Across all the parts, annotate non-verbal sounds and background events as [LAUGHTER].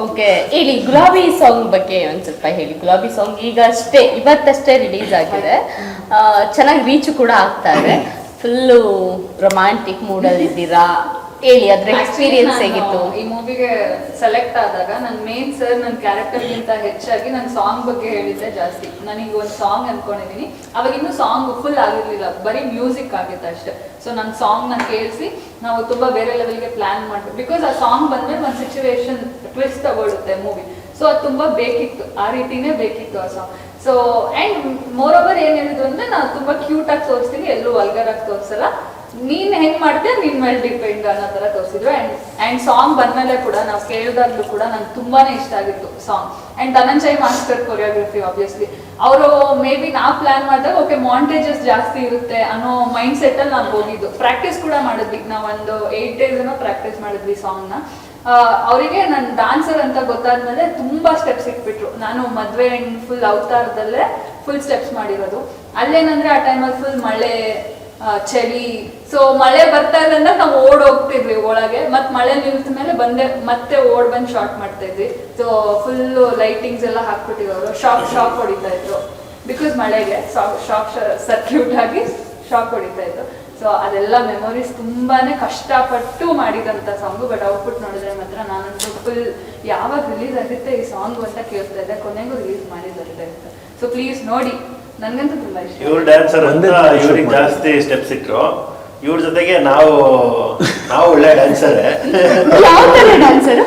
Okay, ಹೇಳಿ, ಗುಲಾಬಿ song ಬಗ್ಗೆ ಒಂದು ಸ್ವಲ್ಪ ಹೇಳಿ. ಗುಲಾಬಿ ಸಾಂಗ್ ಈಗ ಅಷ್ಟೇ, ಇವತ್ತಷ್ಟೇ ರಿಲೀಸ್ ಆಗಿದೆ. ಚೆನ್ನಾಗಿ ರೀಚ್ ಕೂಡ ಆಗ್ತಾ ಇದೆ. ಫುಲ್ಲು ರೊಮ್ಯಾಂಟಿಕ್ ಮೂಡಲ್ಲಿ ಇದ್ದೀರಾ? ಹೇಳಿ ಅದ್ರ ಎಕ್ಸ್ಪೀರಿಯನ್ಸ್ ಹೇಗಿತ್ತು? ಈ ಮೂವಿಗೆ ಸೆಲೆಕ್ಟ್ ಆದಾಗ ನನ್ನ ಮೇನ್ ಸರ್ ನನ್ನ ಕ್ಯಾರೆಕ್ಟರ್ಗಿಂತ ಹೆಚ್ಚಾಗಿ ನನ್ನ ಸಾಂಗ್ ಬಗ್ಗೆ ಹೇಳಿದ್ದೆ ಜಾಸ್ತಿ. ನನಗೆ ಒಂದು ಸಾಂಗ್ ಅನ್ಕೊಂಡಿದೀನಿ. ಅವಾಗ ಇನ್ನೂ ಸಾಂಗ್ ಫುಲ್ ಆಗಿರ್ಲಿಲ್ಲ. ಬರೀ ಮ್ಯೂಸಿಕ್ ಆಗಿತ್ತು ಅಷ್ಟೇ. ಸೊ ನನ್ನ ಸಾಂಗ್ನ ಕೇಳಿಸಿ ನಾವು ತುಂಬಾ ಬೇರೆ ಲೆವೆಲ್ಗೆ ಪ್ಲಾನ್ ಮಾಡ್ತೀವಿ. ಬಿಕಾಸ್ ಆ ಸಾಂಗ್ ಬಂದ್ಮೇಲೆ ಒಂದು ಸಿಚುವೇಶನ್ ಟ್ವಿಸ್ಟ್ ತಗೊಳುತ್ತೆ ಮೂವಿ ಸೊ ಅದು ತುಂಬಾ ಬೇಕಿತ್ತು. ಆ ರೀತಿನೇ ಬೇಕಿತ್ತು ಆ song so and moreover ಏನ್ ಹೇಳಿದ್ರು ಅಂದ್ರೆ ನಾನು ತುಂಬಾ ಕ್ಯೂಟ್ ಆಗಿ ತೋರಿಸ್ತೀನಿ. ಎಲ್ಲೂ ವಲ್ಗರ್ ಆಗಿ ತೋರಿಸಲ್ಲ. ನೀನ್ ಹೆಂಗ್ ಮಾಡ್ತೀಯ, ನಿನ್ ಮೇಲೆ ಡಿಪೆಂಡ್ ಅನ್ನೋ ತರ ತೋರಿಸಿದ್ರು. ಅಂಡ್ ಅಂಡ್ ಸಾಂಗ್ ಬಂದ್ಮೇಲೆ ಕೂಡ ನಾವು ಕೇಳಿದಾಗ್ಲೂ ಕೂಡ ನಂಗೆ ತುಂಬಾನೇ ಇಷ್ಟ ಆಗಿತ್ತು song and Dhananjay master choreography obviously ಅವರು ಮೇ ಬಿ ನಾ ಪ್ಲಾನ್ ಮಾಡಿದಾಗ ಓಕೆ ಮಾಂಟೇಜಸ್ ಜಾಸ್ತಿ ಇರುತ್ತೆ ಅನ್ನೋ ಮೈಂಡ್ ಸೆಟ್ ಅಲ್ಲಿ ನಾನು ಹೋಗಿದ್ದು. ಪ್ರಾಕ್ಟೀಸ್ ಕೂಡ ಮಾಡಿದ್ವಿ. ನಾವು ಒಂದು ಏಟ್ ಡೇಸ್ ಏನೋ ಪ್ರಾಕ್ಟೀಸ್ ಮಾಡಿದ್ವಿ ಸಾಂಗ್ನ. ಅವರಿಗೆ ನಾನು ಡಾನ್ಸರ್ ಅಂತ ಗೊತ್ತಾದ್ಮೇಲೆ ತುಂಬಾ ಸ್ಟೆಪ್ಸ್ ಇಟ್ಬಿಟ್ರು. ನಾನು ಮದ್ವೆ ಫುಲ್ ಅವತಾರದಲ್ಲೇ ಫುಲ್ ಸ್ಟೆಪ್ಸ್ ಮಾಡಿರೋದು. ಅಲ್ಲೇನಂದ್ರೆ ಆ ಟೈಮಲ್ಲಿ ಫುಲ್ ಮಳೆ ಚಳಿ. ಸೊ ಮಳೆ ಬರ್ತಾ ಇಲ್ಲ ಅಂದ್ರೆ ನಾವು ಓಡ್ ಹೋಗ್ತಿದ್ವಿ ಒಳಗೆ. ಮತ್ ಮಳೆ ನಿಲ್ತ ಮೇಲೆ ಬಂದೆ, ಮತ್ತೆ ಓಡ್ ಬಂದು ಶಾರ್ಟ್ ಮಾಡ್ತಾ ಇದ್ವಿ. ಸೊ ಫುಲ್ ಲೈಟಿಂಗ್ಸ್ ಎಲ್ಲ ಹಾಕ್ಬಿಟ್ಟಿರೋರು ಶಾಕ್ ಶಾಕ್ ಹೊಡಿತಾ ಇದ್ರು. ಬಿಕಾಸ್ ಮಳೆಗೆ ಶಾಕ್ ಸರ್ಕ್ಯೂಟ್ ಆಗಿ ಶಾಕ್ ಹೊಡಿತಾ ಇತ್ತು ಸೊ ಅದೆಲ್ಲ ಮೆಮೊರೀಸ್ ತುಂಬಾನೇ ಕಷ್ಟಪಟ್ಟು ಮಾಡಿದಂತ ಸಾಂಗು ಬಟ್ ಔಟ್ಪುಟ್ ನೋಡಿದ್ರೆ ಮಾತ್ರ ನಾನಂತೂ ಫುಲ್ ಯಾವಾಗ ರಿಲೀಸ್ ಆಗುತ್ತೆ ಈ ಸಾಂಗ್ ಅಂತ ಕೇಳ್ತಾ ಇದ್ದೆ. ಕೊನೆಗೂ ರಿಲೀಸ್ ಅಂತ. ಸೊ ಪ್ಲೀಸ್ ನೋಡಿ. ನನ್ಗಂತೂ ತುಂಬಾ ಇಷ್ಟ. ಇವ್ರ ಡ್ಯಾನ್ಸರ್ ಅಂತ ಇವ್ರಿಗೆ ಜಾಸ್ತಿ ಸ್ಟೆಪ್ಸ್ ಇಟ್ರು. ಇವ್ರ ಜೊತೆಗೆ ನಾವು ನಾವು ಒಳ್ಳೆ ಡ್ಯಾನ್ಸರ್ ಯಾವ ತರ ಡ್ಯಾನ್ಸರ್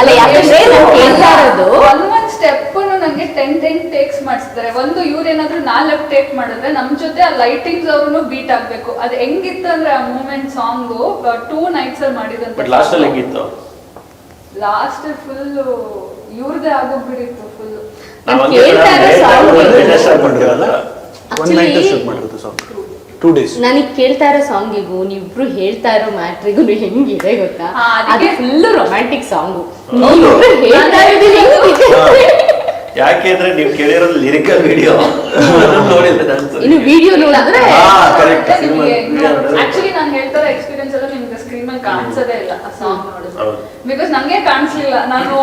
ಅಲ್ಲ ಯಾಕಂದ್ರೆ ನಾನು ಕೇಳ್ತಾ ಇರೋದು ಒಂದ್ ಒಂದ್ ಸ್ಟೆಪ್ ನಂಗೆ ಟೆನ್ ಟೆನ್ ಟೇಕ್ಸ್ ಮಾಡಿಸ್ತಾರೆ. ಒಂದು ಇವ್ರ ಏನಾದ್ರು ನಾಲ್ಕು ಟೇಕ್ ಮಾಡಿದ್ರೆ ನಮ್ ಜೊತೆ ಆ ಲೈಟಿಂಗ್ಸ್ ಅವ್ರು ಬೀಟ್ ಆಗ್ಬೇಕು. ಅದು ಹೆಂಗಿತ್ತು ಅಂದ್ರೆ ಆ ಮೂಮೆಂಟ್ ಸಾಂಗ್ ಟೂ ನೈಟ್ಸ್ ಅಲ್ಲಿ ಮಾಡಿದಂತ ಬಟ್ ಲಾಸ್ಟ್ ಅಲ್ಲಿ ಹೆಂಗಿತ್ತು? ಲಾಸ್ಟ್ ಫುಲ್ ಇವ್ರದೇ ಆಗೋಗ್ಬಿಡಿತ್ತು ನನಗೆ ಕೇಳ್ತಾ ಇರೋ ಸಾಂಗಿಗೂ ನೀವಿಬ್ರು ಹೇಳ್ತಾ ಇರೋ ಮ್ಯಾಟ್ರಿಗೂ [LAUGHS] ಹೆಂಗಿದೆ ಗೊತ್ತಾ? ಅದು ಅದಕ್ಕೆ- ಫುಲ್ ರೊಮ್ಯಾಂಟಿಕ್ ಸಾಂಗು. ನೀವಿಬ್ರು ಹೇಳ್ತಾ ಇರೋದು ಹೆಂಗಿದೆ? [LAUGHS] ಯಾಕೆ ಅಂದ್ರೆ ನೀವು ಕೇಳಿರೋದು ಲಿರಿಕಲ್ ವಿಡಿಯೋ ನೋಡಿದ್ರೆ. ಇನ್ನು ವಿಡಿಯೋ ನೋಡಿದ್ರೆ ಆಕ್ಚುಲಿ ನಾನು ಹೇಳ್ತಾರ ಎಕ್ಸ್ಪೀರಿಯನ್ಸ್ ಎಲ್ಲ ಕಾಣಿಸೋದೇ ಇಲ್ಲ ಆ ಸಾಂಗ್ ನೋಡಿದ್ರೆ. ಬಿಕಾಸ್ ನಂಗೆ ಕಾಣಿಸ್ಲಿಲ್ಲ. ನಾನು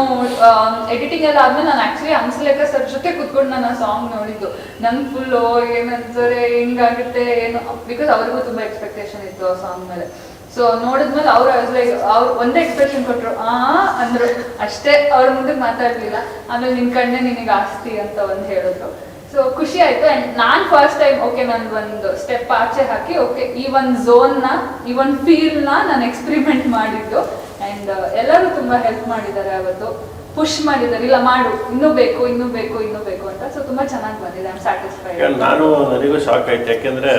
ಎಡಿಟಿಂಗ್ ಎಲ್ಲ ಆದ್ಮೇಲೆ ನಾನು ಆಕ್ಚುಲಿ ಹಂಸಲೇಖ ಸರ್ ಜೊತೆ ಕುತ್ಕೊಂಡು ನಾನು ಆ ಸಾಂಗ್ ನೋಡಿದ್ದು. ನನ್ ಫುಲ್ ಏನಂತಾರೆ ಹಿಂಗಾಗುತ್ತೆ ಏನು ಬಿಕಾಸ್ ಅವ್ರಿಗೂ ತುಂಬಾ ಎಕ್ಸ್ಪೆಕ್ಟೇಷನ್ ಇತ್ತು ಆ ಸಾಂಗ್ ಮೇಲೆ. ಸೊ ನೋಡಿದ್ಮೇಲೆ ಅವ್ರು ಲೈಕ್ ಅವ್ರು ಒಂದೇ ಎಕ್ಸ್ಪ್ರೆಷನ್ ಕೊಟ್ರು ಆ ಅಂದ್ರು. ಅಷ್ಟೇ ಅವ್ರ ಮುಂದೆ ಮಾತಾಡ್ಲಿಲ್ಲ. ಆಮೇಲೆ ನಿನ್ ಕಣ್ಣೆ ನಿನಗೆ ಆಸ್ತಿ ಅಂತ ಒಂದ್ ಹೇಳಿದ್ರು. ಸೊ ಖುಷಿ ಆಯ್ತು. ಅಂಡ್ ನಾನ್ ಫಸ್ಟ್ ಟೈಮ್ ಓಕೆ ನನ್ ಒಂದು ಸ್ಟೆಪ್ ಆಚೆ ಹಾಕಿ ಓಕೆ ಈ ಒಂದ್ ಝೋನ್ನ, ಈ ಒಂದ್ನ ನಾನು ಎಕ್ಸ್ಪೆರಿಮೆಂಟ್ ಮಾಡಿದ್ದು. ಅಂಡ್ ಎಲ್ಲರೂ ತುಂಬಾ ಹೆಲ್ಪ್ ಮಾಡಿದ್ದಾರೆ ಅವತ್ತು. ಪುಷ್ ಮಾಡಿದ್ದಾರೆ. ಇಲ್ಲ, ಮಾಡು. ಇನ್ನೂ ಬೇಕು ಇನ್ನೂ ಬೇಕು ಇನ್ನೂ ಬೇಕು ಅಂತ. ಸೊ ತುಂಬಾ ಚೆನ್ನಾಗಿ ಬಂದಿದೆ. ಐ ಆಮ್ ಸ್ಯಾಟಿಸ್ಫೈಡ್ ನಾನು, ನನಗೂ ಶಾಕ್ ಆಯ್ತು. ಯಾಕೆಂದ್ರೆ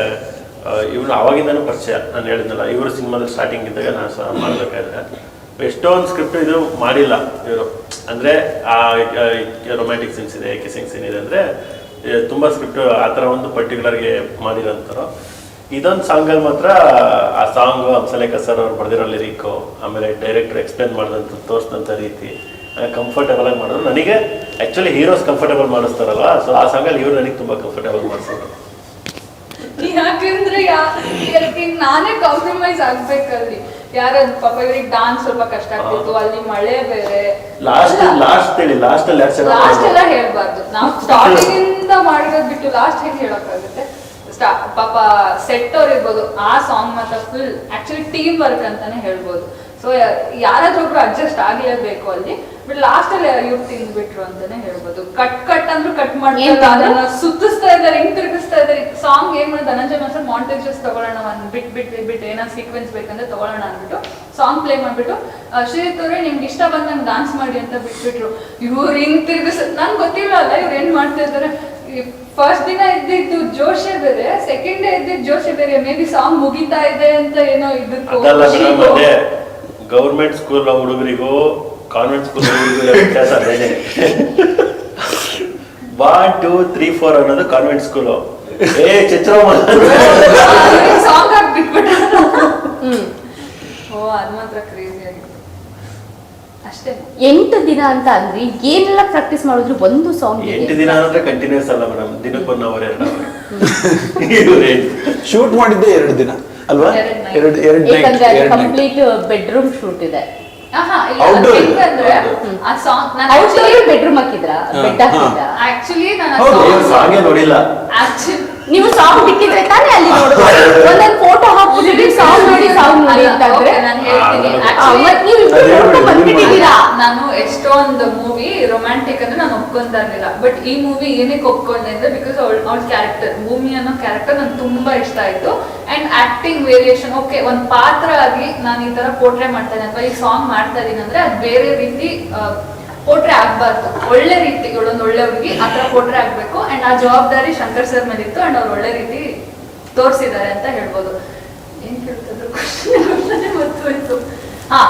ಇವನು ಅವಾಗಿಂದನೂ ಪರಿಚಯ. ನಾನು ಹೇಳಿದ್ನಲ್ಲ, ಇವರು ಸಿನಿಮಾದಲ್ಲಿ ಸ್ಟಾರ್ಟಿಂಗ್ ಇದ್ದಾಗ ನಾನು ಮಾಡ್ಬೇಕಾದ್ರೆ. ಎಷ್ಟೊಂದು ಸ್ಕ್ರಿಪ್ಟ್ ಇದು ಮಾಡಿಲ್ಲ ಇವರು. ಅಂದ್ರೆ, ಆ ರೊಮ್ಯಾಂಟಿಕ್ ಸೀನ್ಸ್ ಇದೆ ಕಿಸಿಂಗ್ ಸೀನ್ ಇದೆ ಅಂದ್ರೆ ತುಂಬಾ ಸ್ಕ್ರಿಪ್ಟ್ ಆ ಥರ ಒಂದು ಪರ್ಟಿಕ್ಯುಲರ್ಗೆ ಮಾಡಿರೋಂಥರು ಇದೊಂದು ಸಾಂಗಲ್ಲಿ ಮಾತ್ರ ಆ ಸಾಂಗು ಹಂಸಲೇಖ ಸರ್ ಅವ್ರು ಬರೆದಿರೋ ಲಿರಿಕ್ಕು ಆಮೇಲೆ ಡೈರೆಕ್ಟರ್ ಎಕ್ಸ್ಪ್ಲೇನ್ ಮಾಡಿದಂಥ ತೋರಿಸಿದಂಥ ರೀತಿ ಕಂಫರ್ಟೇಬಲ್ ಆಗಿ ಮಾಡೋದು ನನಗೆ ಆ್ಯಕ್ಚುಲಿ ಹೀರೋಸ್ ಕಂಫರ್ಟೇಬಲ್ ಮಾಡಿಸ್ತಾರಲ್ವ? ಸೊ ಆ ಸಾಂಗಲ್ಲಿ ಇವ್ರು ನನಗೆ ತುಂಬ ಕಂಫರ್ಟೇಬಲ್ ಮಾಡಿಸ್ತಾರೆ. ಯಾಕೆಂದ್ರೆ ನಾನೇ ಕಾಂಪ್ರಮೈಸ್ ಆಗ್ಬೇಕಲ್ಲಿ. ಯಾರ ಪಾಪ ಇವ್ರಿಗೆ ಡಾನ್ಸ್ ಸ್ವಲ್ಪ ಕಷ್ಟ ಆಗ್ತಿತ್ತು ಅಲ್ಲಿ ಮಳೆ ಬೇರೆ. ಲಾಸ್ಟ್ ಲಾಸ್ಟ್ ಹೇಳಿ ಲಾಸ್ಟ್ ಅಲ್ಲಿ ಯಾರು ಲಾಸ್ಟ್ ಎಲ್ಲ ಹೇಳ್ಬಾರ್ದು. ನಾವು ಸ್ಟಾರ್ಟಿಂಗ್ ಇಂದ ಮಾಡಿರೋದ್ ಬಿಟ್ಟು ಲಾಸ್ಟ್ ಹೇಗೆ ಹೇಳಕ್ಕಾಗುತ್ತೆ? ಪಾಪ ಸೆಟ್ ಅವ್ರು ಇರ್ಬೋದು. ಆ ಸಾಂಗ್ ಮಾತ್ರ ಫುಲ್ ಆಕ್ಚುಲಿ ಟೀಮ್ ವರ್ಕ್ ಅಂತಾನೆ ಹೇಳ್ಬೋದು. ಸೊ ಯಾರಾದ್ರೂ ಒಬ್ರು ಅಡ್ಜಸ್ಟ್ ಆಗಲೇಬೇಕು ಅಲ್ಲಿ. ಲಾಸ್ಟ್ ಅಲ್ಲಿ ಇವ್ರು ತಿಂದ್ಬಿಟ್ರು ಅಂತಾನೆ ಹೇಳ್ಬೋದು. ಕಟ್ ಕಟ್ ಅಂದ್ರೂ ಕಟ್ ಮಾಡ್ತಾರೆ ಅದನ್ನ ಸುತ್ತಿಸ್ತಾ ಇದ್ದಾರೆ ಹಿಂಗ್ ತಿರುಗಿಸ್ತಾ ಇದ್ದಾರೆ. ಸಾಂಗ್ ಏನ್ ಮಾಡಿ ಧನಂಜಯ ಮಾಸ್ಟರ್ ಮಾಂಟೇಜಸ್ ತಗೊಳ್ಳೋಣ ಒಂದ್ ಬಿಟ್ ಬಿಟ್ ಬಿಟ್ ಏನೋ ಸೀಕ್ವೆನ್ಸ್ ಬೇಕಂದ್ರೆ ತಗೊಳ್ಳೋಣ ಅಂದ್ಬಿಟ್ಟು ಸಾಂಗ್ ಪ್ಲೇ ಮಾಡ್ಬಿಟ್ಟು ಆ, ಶ್ರೀಜಿತ್ ಅವ್ರೆ ನಿಮ್ಗೆ ಇಷ್ಟ ಬಂದಂಗೆ ಡಾನ್ಸ್ ಮಾಡಿ ಅಂತ ಬಿಟ್ಬಿಟ್ರು. ಇವ್ರು ಹಿಂಗ್ ತಿರುಗಿಸ್ ನನ್ಗೆ ಗೊತ್ತಿಲ್ಲ ಅಲ್ಲ ಇವ್ರು ಏನ್ ಮಾಡ್ತಾ ಇದ್ದಾರೆ. ಫಸ್ಟ್ ದಿನ ಇದ್ದಿದ್ದು ಜೋಶೇ ಬೇರೆ ಸೆಕೆಂಡ್ ಡೇ ಇದ್ದಿದ್ದು ಜೋಶೇ ಬೇರೆ ಮೇ ಬಿ ಸಾಂಗ್ ಮುಗಿತಾ ಇದೆ ಅಂತ ಏನೋ ಇದಕ್ಕೆ ಗೌರ್ಮೆಂಟ್ ಸ್ಕೂಲ್ ಹುಡುಗರಿಗೂ ಕಾನ್ವೆಂಟ್ ಸ್ಕೂಲ್ ವ್ಯತ್ಯಾಸ ಅದೇನೆ ಒನ್ ಟೂ ತ್ರೀ ಫೋರ್ ಅನ್ನೋದು ಕಾನ್ವೆಂಟ್ ಸ್ಕೂಲು. ಏ ಚಿತ್ರ ಸಾಂಗ್ ಆಗಿ ಬಿಟ್ಬಿಟ್ರು ಓ ಅದ್ ಮಾತ್ರ ಕ್ರೇಜಿ ಆಗಿತ್ತು. ಅಷ್ಟೇ. ಎಂಟು ದಿನ ಅಂತ ಅಂದ್ರೆ ಏನೆಲ್ಲ ಪ್ರಾಕ್ಟೀಸ್ ಮಾಡಿದ್ರು ಒಂದು ಸಾಂಗ್ ಎಂಟು ದಿನ ಅಂದ್ರೆ ಕಂಟಿನ್ಯೂಸ್ ಅಲ್ಲ ಮೇಡಮ್ ದಿನಕ್ಕೆ ಒನ್ ಅವರ್ ಎರಡು ಅವರ್ ಶೂಟ್ [LAUGHS] ಮಾಡಿದ್ದೆ ಎರಡು ದಿನ. ಅಲ್ವಾ? ಎರಡು ಕಂಪ್ಲೀಟ್ ಬೆಡ್ರೂಮ್ ಶೂಟ್ ಇದೆ. ಬೆಡ್ರೂಮ್ ಹಾಕಿದ್ರ? ಬೆಡ್ ಹಾಕಿದ್ರ? ಆಕ್ಚುಲಿ ನಾನು ನೋಡಿಲ್ಲ. ಆಕ್ಚುಲಿ ನೀವು ಸಾಂಗ್ ಬಿಟ್ಟಿದ್ರೆ ತಾನೇ ಅಲ್ಲಿ ನೋಡಿ ಒಂದೊಂದು ಫೋಟೋ ಹಾಕ್ಬಿಟ್ಟಿದ್ರೆ ಸಾಂಗ್ ನೋಡಿ ಸಾಂಗ್ ನೋಡಿ ಅಂತಂದ್ರೆ ನೀವು ಇಬ್ರು ನೋಡ್ಕೊಂಡ್ ಬಂದ್ಬಿಟ್ಟಿದ್ದೀರಾ? ನಾನು ಎಷ್ಟೊಂದು ಮೂವಿ ರೊಮ್ಯಾಂಟಿಕ್ ಅಂದ್ರೆ ನಾನು ಒಪ್ಕೊಂತಿಲ್ಲ ಇರ್ಲಿಲ್ಲ. ಬಟ್ ಈ ಮೂವಿ ಏನಕ್ಕೆ ಒಪ್ಕೊಂಡೆ ಅಂದ್ರೆ ಬಿಕಾಸ್ ಅವಳ ಅವಳ ಕ್ಯಾರೆಕ್ಟರ್ ಭೂಮಿ ಅನ್ನೋ ಕ್ಯಾರೆಕ್ಟರ್ ನಂಗೆ ತುಂಬಾ ಇಷ್ಟ ಆಯ್ತು. ಅಂಡ್ ಆಕ್ಟಿಂಗ್ ವೇರಿಯೇಷನ್ ಓಕೆ ಒಂದ್ ಪಾತ್ರ ಆಗಿ ನಾನು ಈ ತರ ಪೋಟ್ರೆ ಇದ್ದೀನಿ. ಅಥವಾ ಈ ಸಾಂಗ್ ಮಾಡ್ತಾ ಇದೀನಿ ಅಂದ್ರೆ ಅದು ಬೇರೆ ರೀತಿ ಪೋಟ್ರೆ ಆಗ್ಬಾರ್ದು. ಒಳ್ಳೆ ರೀತಿ ಇವಳೊಂದು ಒಳ್ಳೆ ಹುಡುಗಿ ಆ ತರ ಕೊಟ್ರೆ ಆಗ್ಬೇಕು. ಅಂಡ್ ಆ ಜವಾಬ್ದಾರಿ ಶಂಕರ್ ಸರ್ ಮೇಲೆ ಇತ್ತು ಅಂಡ್ ಅವ್ರು ಒಳ್ಳೆ ರೀತಿ ತೋರಿಸಿದ್ದಾರೆ ಅಂತ ಹೇಳ್ಬೋದು. ಏನ್ ಕೇಳ್ತಿದ್ರು? ಕ್ವಶನ್ ಗೊತ್ತು ಹಾ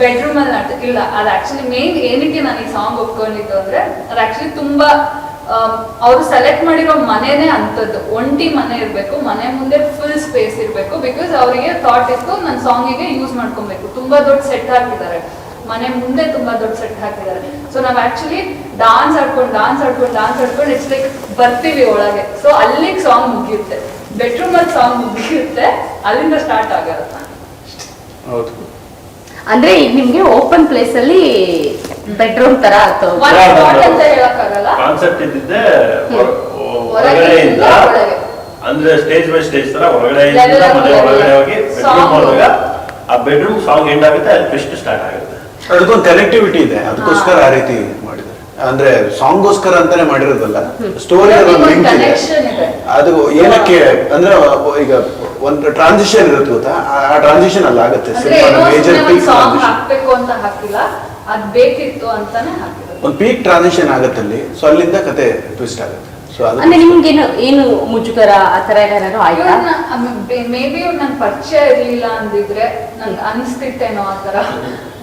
ಬೆಡ್ರೂಮ್ ಅಲ್ಲಿ ನಾಟ ಇಲ್ಲ, ಅದು ಆಕ್ಚುಲಿ ಮೇನ್ ಏನಕ್ಕೆ ನಾನು ಈ ಸಾಂಗ್ ಒಪ್ಕೊಂಡಿದ್ದು ಅಂದ್ರೆ, ಅದು ಆಕ್ಚುಲಿ ತುಂಬಾ ಅವರು ಸೆಲೆಕ್ಟ್ ಮಾಡಿರೋ ಮನೆನೇ ಅಂತದ್ದು ಒಂಟಿ ಮನೆ ಇರಬೇಕು, ಮನೆ ಮುಂದೆ ಫುಲ್ ಸ್ಪೇಸ್ ಇರಬೇಕು ಬಿಕಾಸ್ ಅವರಿಗೆ ಥಾಟ್ ಇತ್ತು ನನ್ನ ಸಾಂಗಿಗೆ ಯೂಸ್ ಮಾಡ್ಕೊಬೇಕು. ತುಂಬಾ ದೊಡ್ಡ ಸೆಟ್ ಹಾಕಿದ್ದಾರೆ. ಮನೆ ಮುಂದೆ ತುಂಬಾ ದೊಡ್ಡ ಸೆಟ್ ಹಾಕಿದ್ದಾರೆ. ಸೊ ನಾವ್ ಆಕ್ಚುಲಿ ಡಾನ್ಸ್ ಆಡ್ಕೊಂಡು ಡಾನ್ಸ್ ಆಡ್ಕೊಂಡು ಡಾನ್ಸ್ ಆಡ್ಕೊಂಡು ಇಟ್ಸ್ ಲೈಕ್ ಬರ್ತೀವಿ ಒಳಗೆ. ಸೊ ಅಲ್ಲಿಗೆ ಸಾಂಗ್ ಮುಗಿಯುತ್ತೆ. ಬೆಡ್ರೂಮ್ ಅಲ್ಲಿ ಸಾಂಗ್ ಮುಗಿಯುತ್ತೆ ಅಲ್ಲಿಂದ ಸ್ಟಾರ್ಟ್ ಆಗಿರುತ್ತೆ ಹೌದು. ಅಂದ್ರೆ ನಿಮ್ಗೆ ಓಪನ್ ಪ್ಲೇಸ್ ಅಲ್ಲಿ ಬೆಡ್ರೂಮ್ ತರ ಅಂತ ಹೇಳಕ್ಕಾಗಲ್ಲ. ಕಾನ್ಸೆಪ್ಟ್ ಇದ್ದಿದ್ದೆ ಹೊರ- ಹೊರಗಡೆಯಿಂದ ಹೊರಗಡೆಯಿಂದ ಅಂದ್ರೆ ಸ್ಟೇಜ್ ಬೈ ಸ್ಟೇಜ್ ತರ ಹೊರಗಡೆ ಮನೆ ಒಳಗಡೆ ಹೋಗಿ. ಬೆಡ್ರೂಮ್ ಹೋದಾಗ ಆ ಬೆಡ್ರೂಮ್ ಸಾಂಗ್ ಎಂಡ್ ಆಗುತ್ತೆ ಅಲ್ಲಿ ಟ್ವಿಸ್ಟ್ ಸ್ಟಾರ್ಟ್ ಆಗುತ್ತೆ. ಅದಕ್ಕೊಂದು ಕನೆಕ್ಟಿವಿಟಿ ಇದೆ. ಅದಕ್ಕೋಸ್ಕರ ಆ ರೀತಿ ಮಾಡಿದ್ದಾರೆ. ಅಂದ್ರೆ ಸಾಂಗ್ಗೋಸ್ಕರ ಅಂತಾನೆ ಮಾಡಿರೋದಲ್ಲ. ಸ್ಟೋರಿ ಲಿಂಕ್ ಇದೆ. ಅದು ಏನಕ್ಕೆ ಅಂದ್ರೆ ಈಗ ಒಂದು ಟ್ರಾನ್ಸಿಷನ್ ಇರುತ್ತೆ ಗೊತ್ತಾ? ಆ- ಟ್ರಾನ್ಸಿಷನ್ ಅಲ್ಲಿ ಆಗುತ್ತೆ. Cinema major peak song transition ಹಾಕ್ಬೇಕು ಅಂತ ಹಾಕಿಲ್ಲ. ಅದ್ ಬೇಕಿತ್ತು ಅಂತಾನೆ ಹಾಕಿದ್ರು ಒಂದು ಪೀಕ್ ಟ್ರಾನ್ಸಿಷನ್ ಆಗುತ್ತೆ ಅಲ್ಲಿ. ಸೊ ಅಲ್ಲಿಂದ ಕತೆ ಟ್ವಿಸ್ಟ್ ಆಗುತ್ತೆ. ಅಂದ್ರೆ ನಿಮ್ಗೆ ಏನು ಮುಜುಗರ ಆತರ ಏನಾದ್ರು ಆಯ್ತಾ? ಮೇ ಬಿ ನನ್ ಪರಿಚಯ ಇರ್ಲಿಲ್ಲ ಅಂದಿದ್ರೆ ನನ್ಗೆ ಅನಿಸ್ತಿತ್ತೇನೋ ಆತರ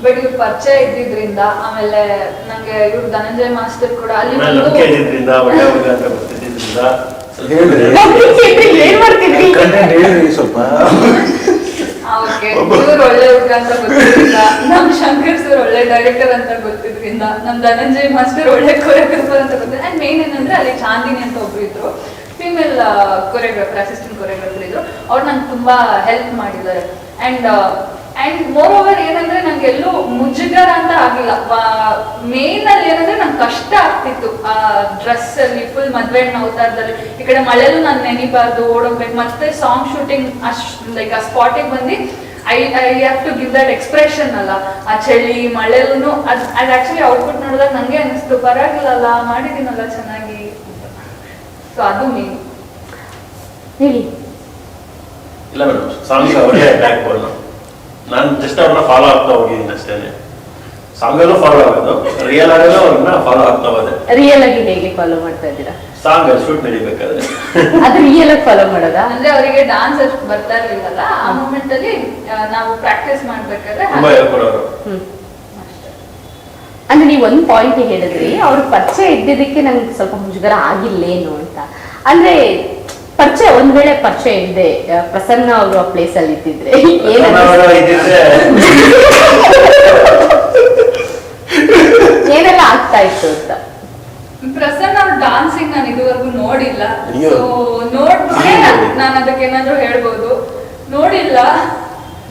ಬಟ್ ಇವ್ರ ಪರಿಚಯ ಇದ್ದಿದ್ರಿಂದ ಆಮೇಲೆ ನಂಗೆ ಇವ್ರ ಧನಂಜಯ ಮಾಸ್ಟರ್ ಕೂಡ ಅಲ್ಲಿ ನಂಬಿಕೆ ಇದ್ದಿದ್ರಿಂದ ಒಳ್ಳೆ ಹುಡುಗ ಅಂತ ಗೊತ್ತಿದ್ದಿದ್ರಿಂದ ಸ್ವಲ್ಪ ಹೇಳ್ರಿ. [LAUGHS] ಏನ್ ಮಾಡ್ತಿದ್ರಿ? ಹೇಳ್ರಿ ಸ್ವಲ್ಪ. [LAUGHS] ಓಕೆ ಇವ್ರು ಒಳ್ಳೆ ಹುಡುಗ ಅಂತ ಗೊತ್ತಿದ್ರಿಂದ ನಮ್ ಶಂಕರ್ ಸರ್ ಒಳ್ಳೆ ಡೈರೆಕ್ಟರ್ ಅಂತ ಗೊತ್ತಿದ್ರಿಂದ ನಮ್ ಧನಂಜಯ್ ಮಾಸ್ಟರ್ ಒಳ್ಳೆ ಕೊರಿಯೋಗ್ರಾಫರ್ ಅಂತ ಗೊತ್ತಿದ್ರು ಅಂಡ್ ಮೇನ್ ಏನಂದ್ರೆ ಅಲ್ಲಿ ಚಾಂದಿನಿ ಅಂತ ಒಬ್ರು ಇದ್ರು. ಫಿಮೇಲ್ ಕೊರಿಯೋಗ್ರಾಫರ್ ಅಸಿಸ್ಟೆಂಟ್ ಕೊರಿಯೋಗ್ರಾಫರ್ ಇದ್ರು. ಅವ್ರು ನಂಗೆ ತುಂಬಾ ಹೆಲ್ಪ್ ಮಾಡಿದ್ದಾರೆ. ಅಂಡ್ ಅಂಡ್ ಮೋರ್ ಓವರ್ ಏನಂದ್ರೆ ನಂಗೆ ಎಲ್ಲೂ ಮುಜುಗರ ಅಂತ ಆಗಿಲ್ಲ ಮೇನ್ ಅಲ್ಲಿ ಏನಂದ್ರೆ ನಂಗೆ ಕಷ್ಟ ಆಗ್ತಿತ್ತು. ಆ ಡ್ರೆಸ್ ಅಲ್ಲಿ ಫುಲ್ ಮದ್ವೆ ಹೆಣ್ಣು ಅವತಾರದಲ್ಲಿ. ಈ ಕಡೆ ಮಳೆಲೂ ನಾನು ನೆನಿಬಾರ್ದು ಓಡೋಗ್ಬೇಕು. ಮತ್ತೆ ಸಾಂಗ್ ಶೂಟಿಂಗ್ ಅಷ್ಟ್ ಲೈಕ್ ಆ ಸ್ಪಾಟಿಗೆ ಬಂದು I I have to give that expression ಅಲ್ಲ. ಆ ಚಳಿ ಮಳೆಲೂ ಅದ್ ಅದು ಆಕ್ಚುಲಿ ಔಟ್ಪುಟ್ ನೋಡಿದಾಗ ನಂಗೆ ಅನಿಸ್ತು ಪರವಾಗಿಲ್ಲಲ್ಲ ಮಾಡಿದ್ದೀನಲ್ಲ ಚೆನ್ನಾಗಿ. ಸೊ ಅದು ಮೇನ್ ಹೇಳಿ. ಇಲ್ಲ ಮೇಡಮ್ ಸಾಂಗ್ಸ್ ಅವರೇ ಬ್ಯಾಕ್ ಬೋನ್ ನಾನು ಜಸ್ಟ್ ಅವ್ರನ್ನ ಫಾಲೋ ಆಗ್ತಾ ಹೋಗಿದ್ದೀನಿ ಅಷ್ಟೇನೆ. ಸಾಂಗಲ್ಲೂ ಫಾಲೋ ಆಗೋದು. ರಿಯಲ್ ಆಗಲ್ಲೂ ಅವ್ರನ್ನ ಫಾಲೋ ಆಗ್ತಾ ಹೋದೆ. ರಿಯಲ್ ಆಗಿ ಹೇಗೆ ಫಾಲೋ ಮಾಡ್ತಾ ಇದ್ದೀರಾ? ಸಾಂಗ್ ಶೂಟ್ ನಡಿಬೇಕಾದ್ರೆ. ಅದು ರಿಯಲ್ ಆಗಿ ಫಾಲೋ ಮಾಡೋದಾ? ಅಂದ್ರೆ ಅವರಿಗೆ ಡಾನ್ಸ್ ಅಷ್ಟು ಬರ್ತಾ ಇರ್ಲಿಲ್ಲಲ್ಲ ಆ ಮೂಮೆಂಟ್ ಅಲ್ಲಿ ನಾವು ಪ್ರಾಕ್ಟೀಸ್ ಮಾಡ್ಬೇಕಾದ್ರೆ ತುಂಬಾ ಹೇಳ್ಕೊಡೋರು. ಹ್ಮ್. ಅಂದ್ರೆ ನೀವು ಒಂದು ಪಾಯಿಂಟ್ ಹೇಳಿದ್ರಿ ಅವ್ರ ಪರಿಚಯ ಇದ್ದಿದ್ದಕ್ಕೆ ನಂಗೆ ಸ್ವಲ್ಪ ಮುಜುಗರ ಆಗಿಲ್ಲೇನು ಅಂತ. ಅಂದ್ರೆ ಪರಿಚಯ ಒಂದ್ ವೇಳೆ ಪರಿಚಯ ಇದೆ ಪ್ರಸನ್ನ ಅವರು ಆ ಪ್ಲೇಸ್ ಅಲ್ಲಿ ಇದ್ದಿದ್ರೆ [LAUGHS] ಏನೆಲ್ಲ ಆಗ್ತಾ ಇತ್ತು ಅಂತ? ಪ್ರಸನ್ನ ಅವ್ರ ಡಾನ್ಸಿಂಗ್ ನಾನು ಇದುವರೆಗೂ ನೋಡಿಲ್ಲ. ನೋಡ್ಬಿಟ್ಟೆ ನಾನು ಅದಕ್ಕೆ ಏನಾದ್ರು ಹೇಳ್ಬೋದು. ನೋಡಿಲ್ಲ.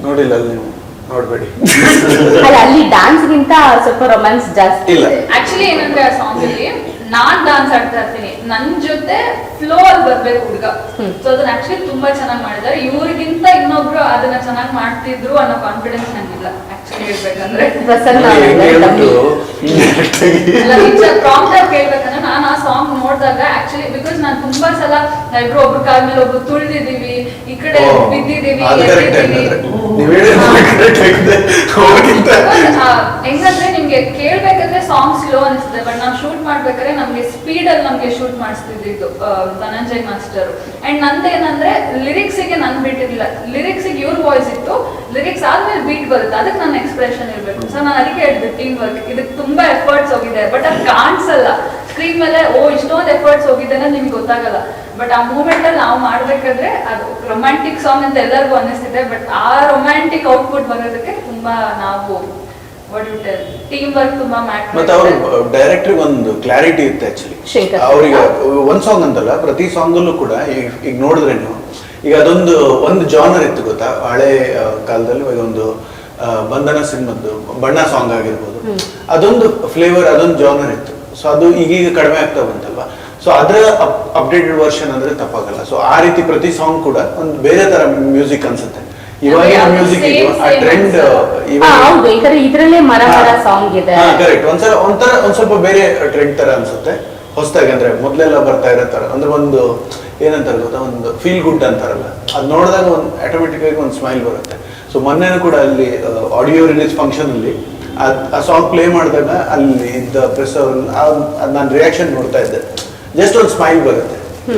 ನೋಡಿಲ್ಲ ಅಲ್ಲಿ ನೀವು ನೋಡ್ಬೇಡಿ. [LAUGHS] ಅಲ್ಲಿ ಡಾನ್ಸ್ ಗಿಂತ ಸ್ವಲ್ಪ ರೊಮ್ಯಾನ್ಸ್ ಜಾಸ್ತಿ ಇಲ್ಲ. ಆಕ್ಚುಲಿ ಏನಂದ್ರೆ ಆ ಸಾಂಗ್ ಅಲ್ಲಿ ನಾನ್ ಡಾನ್ಸ್ ಆಡ್ತಾ ಇರ್ತೀನಿ. ನನ್ ಜೊತೆ ಫ್ಲೋ ಅಲ್ಲಿ ಬರ್ಬೇಕು ಹುಡುಗ. ಸೊ ಅದನ್ನ ಆಕ್ಚುಲಿ ತುಂಬಾ ಚೆನ್ನಾಗಿ ಮಾಡಿದ್ದಾರೆ ಇವ್ರಿಗಿಂತ ಇನ್ನೊಬ್ರು ಅದನ್ನ ಚೆನ್ನಾಗಿ ಮಾಡ್ತಿದ್ರು ಅನ್ನೋ ಕಾನ್ಫಿಡೆನ್ಸ್ ನಂಗಿಲ್ಲ ಆಕ್ಚುಲಿ ಹೇಳ್ಬೇಕಂದ್ರೆ. ಪ್ರಾಂಪ್ಟ್ ಕೇಳ್ಬೇಕಂದ್ರೆ ನಾನು ಆ ಸಾಂಗ್ ನೋಡಿದಾಗ ಆಕ್ಚುಲಿ ಬಿಕಾಸ್ ನಾನು ತುಂಬಾ ಸಲ ಇಬ್ರು ಒಬ್ರು ಕಾಲ ಮೇಲೆ ಒಬ್ರು ತುಳಿದಿದೀವಿ ಈ ಕಡೆ ಬಿದ್ದಿದೀವಿ ಎದ್ದಿದೀವಿ. ಹೆಂಗಂದ್ರೆ ನಿಮ್ಗೆ ಕೇಳ್ಬೇಕಾದ್ರೆ ಸಾಂಗ್ ಸ್ಲೋ ಅನಿಸ್ತದೆ ಬಟ್ ನಾವು ಶೂಟ್ ಮಾಡ್ಬೇಕಾದ್ರೆ ನಮ್ಗೆ ಸ್ಪೀಡ್ ಅಲ್ಲಿ ನಮ್ಗೆ ಶೂಟ್ ಮಾಡಿಸ್ತಿದ್ದು ಧನಂಜಯ್ ಮಾಸ್ಟರ್. ಅಂಡ್ ನಂದೇನಂದ್ರೆ ಲಿರಿಕ್ಸ್ಗೆ ನನ್ ಬಿಟ್ಟಿರ್ಲಿಲ್ಲ. ಲಿರಿಕ್ಸ್ಗೆ ಇವ್ರ ವಾಯ್ಸ್ ಇತ್ತು ಲಿರಿಕ್ಸ್ ಆದ್ಮೇಲೆ ಬೀಟ್ ಬರುತ್ತೆ, ಅದಕ್ಕೆ ನನ್ನ ಎಕ್ಸ್ಪ್ರೆಷನ್ ಇರ್ಬೇಕು. ಸೊ ನಾನು ಅದಕ್ಕೆ ಹೇಳ್ದೆ ಟೀಮ್ ವರ್ಕ್ ಇದಕ್ಕೆ ತುಂಬಾ ಎಫರ್ಟ್ಸ್ ಹೋಗಿದೆ ಬಟ್ ಅದು ಕಾಣಿಸಲ್ಲ. ಸ್ಕ್ರೀನ್ ಮೇಲೆ, ಓ, ಇಷ್ಟೊಂದು ಎಫರ್ಟ್ಸ್ ಹೋಗಿದೆ ನಿಮ್ಗೆ ಗೊತ್ತಾಗಲ್ಲ. ಬಟ್ ಆ ಮೂಮೆಂಟ್ ಅಲ್ಲಿ ನಾವು ಮಾಡ್ಬೇಕಾದ್ರೆ ಅದು ರೊಮ್ಯಾಂಟಿಕ್ ಸಾಂಗ್ ಅಂತ ಎಲ್ಲರಿಗೂ ಅನ್ನಿಸ್ತಿದೆ ಬಟ್ ಆ ರೊಮ್ಯಾಂಟಿಕ್ ಔಟ್ಪುಟ್ ಬರೋದಕ್ಕೆ ತುಂಬಾ ನಾವು ಟೀಮ್ ವರ್ಕ್ ತುಂಬಾ ಮತ್ತೆ ಅವ್ರು ಡೈರೆಕ್ಟರ್ ಒಂದು ಕ್ಲಾರಿಟಿ ಇತ್ತು ಆಕ್ಚುಲಿ ಶಂಕರ್ ಅವ್ರಿಗೆ ಒಂದ್ ಸಾಂಗ್ ಅಂತಲ್ಲ ಪ್ರತಿ ಸಾಂಗಲ್ಲೂ ಕೂಡ ಈಗ ಈಗ ನೋಡಿದ್ರೆ ನೀವು ಈಗ ಅದೊಂದು ಒಂದು ಜಾನರ್ ಇತ್ತು ಗೊತ್ತಾ? ಹಳೆ ಕಾಲದಲ್ಲಿ ಒಂದು ಬಂಧನ ಸಿನಿಮಾದ್ದು ಬಣ್ಣ ಸಾಂಗ್ ಆಗಿರ್ಬೋದು. ಅದೊಂದು ಫ್ಲೇವರ್ ಅದೊಂದು ಜಾನರ್ ಇತ್ತು. ಸೊ ಅದು ಈಗೀಗ ಕಡಿಮೆ ಆಗ್ತಾ ಬಂತಲ್ವಾ? ಸೊ ಅದರ ಅಪ್ಡೇಟೆಡ್ ವರ್ಷನ್ ಅಂದ್ರೆ ತಪ್ಪಾಗಲ್ಲ. ಸೊ ಆ ರೀತಿ ಪ್ರತಿ ಸಾಂಗ್ ಕೂಡ ಒಂದು ಬೇರೆ ತರ ಮ್ಯೂಸಿಕ್ ಅನ್ಸುತ್ತೆ. ಇವಾಗ ಮ್ಯೂಸಿಕ್ ಆ ಟ್ರೆಂಡ್ ಇದ್ರಲ್ಲೇ ಮರ ಮರ ಸಾಂಗ್ ಇದೆ. ಕರೆಕ್ಟ್ ಒಂದ್ಸಲ ಒಂಥರ ಒಂದ್ ಸ್ವಲ್ಪ ಬೇರೆ ಟ್ರೆಂಡ್ ತರ ಅನ್ಸುತ್ತೆ. ಹೊಸದಾಗಿ ಅಂದ್ರೆ ಮೊದ್ಲೆಲ್ಲ ಬರ್ತಾ ಇರೋ ತರ. ಅಂದ್ರೆ ಒಂದು ಏನಂತಾರೆ ಗೊತ್ತಾ? ಒಂದು ಫೀಲ್ ಗುಡ್ ಅಂತಾರಲ್ಲ. ಅದ್ ನೋಡಿದಾಗ ಒಂದು ಆಟೋಮೆಟಿಕ್ ಆಗಿ ಒಂದು ಸ್ಮೈಲ್ ಬರುತ್ತೆ. ಸೊ ಮೊನ್ನೆನೂ ಕೂಡ ಅಲ್ಲಿ ಆಡಿಯೋ ರಿಲೀಸ್ ಫಂಕ್ಷನ್ ಅಲ್ಲಿ ಆ ಸಾಂಗ್ ಪ್ಲೇ ಮಾಡಿದಾಗ ಅಲ್ಲಿ ಇದ್ದ ಪ್ರೆಸ್ ನಾನು ರಿಯಾಕ್ಷನ್ ನೋಡ್ತಾ ಇದ್ದೆ. ಜಸ್ಟ್ ಒಂದು ಸ್ಮೈಲ್ ಬರುತ್ತೆ.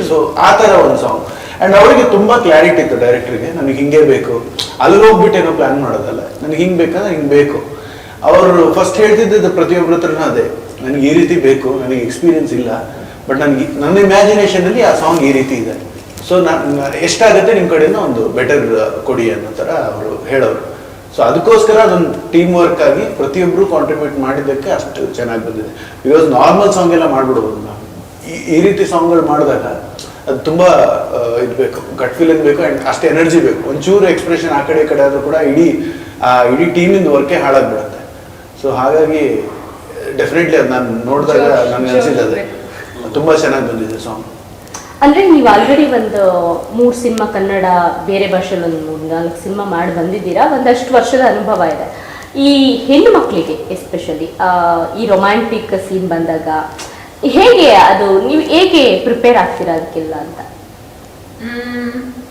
ಸೊ ಆ ತರ ಒಂದು ಸಾಂಗ್ ಅಂಡ್ ಅವರಿಗೆ ತುಂಬಾ ಕ್ಲಾರಿಟಿ ಇತ್ತು ಡೈರೆಕ್ಟ್ರಿಗೆ ನನಗೆ ಹಿಂಗೆ ಬೇಕು. ಅಲ್ಲಿ ಹೋಗ್ಬಿಟ್ಟು ಏನೋ ಪ್ಲಾನ್ ಮಾಡೋದಲ್ಲ. ನನಗೆ ಹಿಂಗೆ ಬೇಕಂದ್ರೆ ಹಿಂಗೆ ಬೇಕು. ಅವರು ಫಸ್ಟ್ ಹೇಳ್ತಿದ್ದಿದ್ದು ಪ್ರತಿಯೊಬ್ಬರ ಹತ್ರನೂ ಅದೇ. ನನಗೆ ಈ ರೀತಿ ಬೇಕು. ನನಗೆ ಎಕ್ಸ್ಪೀರಿಯನ್ಸ್ ಇಲ್ಲ. ಬಟ್ ನನಗೆ ನನ್ನ ಇಮ್ಯಾಜಿನೇಷನ್ ಅಲ್ಲಿ ಆ ಸಾಂಗ್ ಈ ರೀತಿ ಇದೆ. ಸೊ ನಾನು ಎಷ್ಟಾಗುತ್ತೆ ನಿಮ್ಮ ಕಡೆಯಿಂದ ಒಂದು ಬೆಟರ್ ಕೊಡಿ ಅನ್ನೋ ಥರ ಅವರು ಹೇಳೋರು. ಸೊ ಅದಕ್ಕೋಸ್ಕರ ಅದೊಂದು ಟೀಮ್ ವರ್ಕ್ ಆಗಿ ಪ್ರತಿಯೊಬ್ಬರು ಕಾಂಟ್ರಿಬ್ಯೂಟ್ ಮಾಡಿದ್ದಕ್ಕೆ ಅಷ್ಟು ಚೆನ್ನಾಗಿ ಬಂದಿದೆ. ಬಿಕಾಸ್ ನಾರ್ಮಲ್ ಸಾಂಗ್ ಎಲ್ಲ ಮಾಡ್ಬಿಡ್ಬೋದು ನಾವು. ಈ- ಈ ರೀತಿ ಸಾಂಗ್ಗಳು ಮಾಡಿದಾಗ ಅದು ತುಂಬ ಇದು ಬೇಕು ಗಟ್ ಫೀಲಿಂಗ್ ಬೇಕು ಆ್ಯಂಡ್ ಅಷ್ಟು ಎನರ್ಜಿ ಬೇಕು. ಒಂಚೂರು ಎಕ್ಸ್ಪ್ರೆಷನ್ ಆ ಕಡೆ ಈ ಕಡೆ ಆದರೂ ಕೂಡ ಇಡೀ ಆ ಇಡೀ ಟೀಮಿಂದ ವರ್ಕೆ ಹಾಳಾಗ್ಬಿಡುತ್ತೆ. ಸೊ ಹಾಗಾಗಿ ಡೆಫಿನೆಟ್ಲಿ ಅದು ನಾನು ನೋಡಿದಾಗ ನನಗೆ ಅನಿಸಿದ್ದು ಅದೇ. ತುಂಬ ತುಂಬಾ ಚೆನ್ನಾಗಿ ಬಂದಿದೆ ಸಾಂಗ್ ಅಂದ್ರೆ ನೀವು ಆಲ್ರೆಡಿ ಒಂದು ಮೂರು ಸಿನಿಮಾ ಕನ್ನಡ ಬೇರೆ ಭಾಷೆಯಲ್ಲಿ ಒಂದು ಮೂರು ನಾಲ್ಕು ಸಿನಿಮಾ ಮಾಡಿ ಬಂದಿದ್ದೀರಾ? ಒಂದಷ್ಟು ವರ್ಷದ ಅನುಭವ ಇದೆ. ಈ ಹೆಣ್ಣು ಮಕ್ಕಳಿಗೆ ಎಸ್ಪೆಷಲಿ ಈ ರೊಮ್ಯಾಂಟಿಕ್ ಸೀನ್ ಬಂದಾಗ ಹೇಗೆ ಅದು ನೀವು ಹೇಗೆ ಪ್ರಿಪೇರ್ ಆಗ್ತೀರಾ ಅದಕ್ಕೆಲ್ಲ ಅಂತ?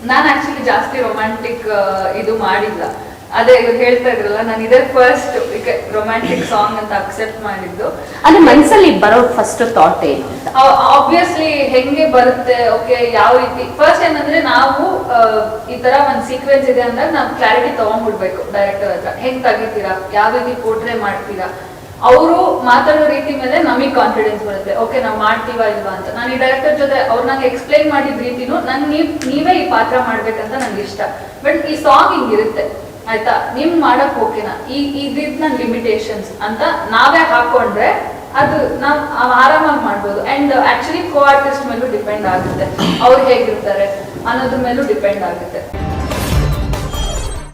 ನಾನು ಆಕ್ಚುಲಿ ಜಾಸ್ತಿ ರೊಮ್ಯಾಂಟಿಕ್ ಇದು ಮಾಡಿಲ್ಲ. ಅದೇ ಹೇಳ್ತಾ ಇದ್ರಲ್ಲ ನಾನು ಇದೇ ಫಸ್ಟ್ ರೊಮ್ಯಾಂಟಿಕ್ ಸಾಂಗ್ ಅಂತ ಅಕ್ಸೆಪ್ಟ್ ಮಾಡಿದ್ದು. ಅದೇ ಮನಸ್ಸಲ್ಲಿ ಬರೋ ಫಸ್ಟ್ ಥಾಟ್ ಏನು ಆಬ್ವಿಯಸ್ಲಿ ಹೆಂಗೆ ಬರುತ್ತೆ ಓಕೆ ಯಾವ ರೀತಿ? ಫಸ್ಟ್ ಏನಂದ್ರೆ ನಾವು ಈ ತರ ಒಂದ್ ಸೀಕ್ವೆನ್ಸ್ ಇದೆ ಅಂದ್ರೆ ನಾವು ಕ್ಲಾರಿಟಿ ತಗೊಂಡ್ಬಿಡ್ಬೇಕು ಡೈರೆಕ್ಟರ್ ಹತ್ರ. ಹೆಂಗ್ ತೆಗಿತೀರಾ? ಯಾವ ರೀತಿ ಪೋರ್ಟ್ರೇ ಮಾಡ್ತೀರಾ? ಅವರು ಮಾತಾಡೋ ರೀತಿ ಮೇಲೆ ನಮಗೆ ಕಾನ್ಫಿಡೆನ್ಸ್ ಬರುತ್ತೆ. ಓಕೆ ನಾವು ಮಾಡ್ತೀವಾ ಇಲ್ವಾ? ಅಂತ. ನಾನು ಈ ಡೈರೆಕ್ಟರ್ ಜೊತೆ ಅವ್ರು ನಂಗೆ ಎಕ್ಸ್ಪ್ಲೈನ್ ಮಾಡಿದ ರೀತಿನೂ ನನ್ ನೀವ್ ಈ ಪಾತ್ರ ಮಾಡ್ಬೇಕಂತ ನಂಗೆ ಇಷ್ಟ. ಬಟ್ ಈ ಸಾಂಗ್ ಹಿಂಗಿರುತ್ತೆ. ಆಯ್ತಾ? ನಿಮ್ ಮಾಡಕ್ ಓಕೆನಾ? ಈ ಇದ್ ನನ್ ಲಿಮಿಟೇಷನ್ಸ್ ಅಂತ ನಾವೇ ಹಾಕೊಂಡ್ರೆ ಅದು ನಾವು ಆರಾಮಾಗಿ ಮಾಡ್ಬೋದು. ಅಂಡ್ ಆಕ್ಚುಲಿ ಕೋ ಆರ್ಟಿಸ್ಟ್ ಮೇಲೂ ಡಿಪೆಂಡ್ ಆಗುತ್ತೆ. ಅವ್ರು ಹೇಗಿರ್ತಾರೆ ಅನ್ನೋದ್ರ ಮೇಲೂ ಡಿಪೆಂಡ್ ಆಗುತ್ತೆ.